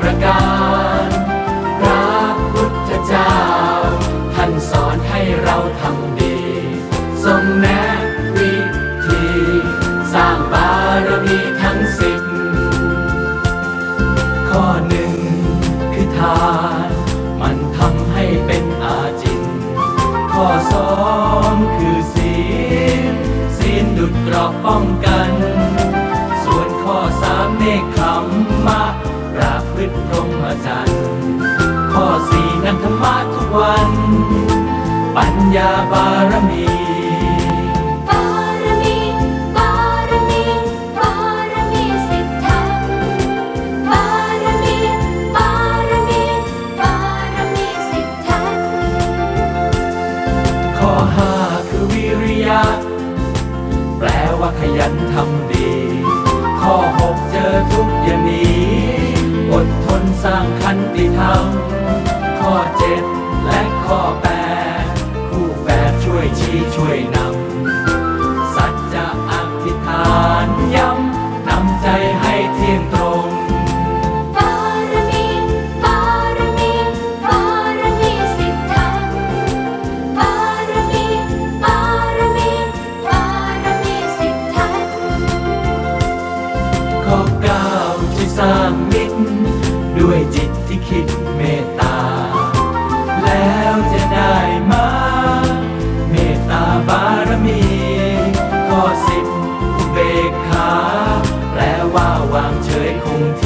ประการพระพุทธเจ้า ท่านสอนให้เราทำดี ทรงแนะวิธี สร้างบารมีทั้งสิบข้อหนึ่งคือทาน มันทำให้เป็นอาจิน ข้อสองคือศีลศีลดุดกรอบป้องกัน ส่วนข้อสามเนคขมมะ ฤติพรหมจรรย์ข้อสี่นันธรรมะทุกวัน ปัญญาบารมีบารมีบารมีบารมีสิทธังบารมีบารมีบารมีสิทธังข้อห้าคือวิริยะ แปลว่าขยันทำดี ข้อหกเจอทุกข์อย่าหนี อดทนสร้างคันติธรรมข้อเจ็ดและข้อแปดคู่แฝดช่วยชี้ช่วยนำ สร้างมิตร ด้วยจิตที่คิดเมตตา แล้วจะได้มาเมตตาบารมีข้อสิบอุเบกขาแปลว่าวางเฉยคงที่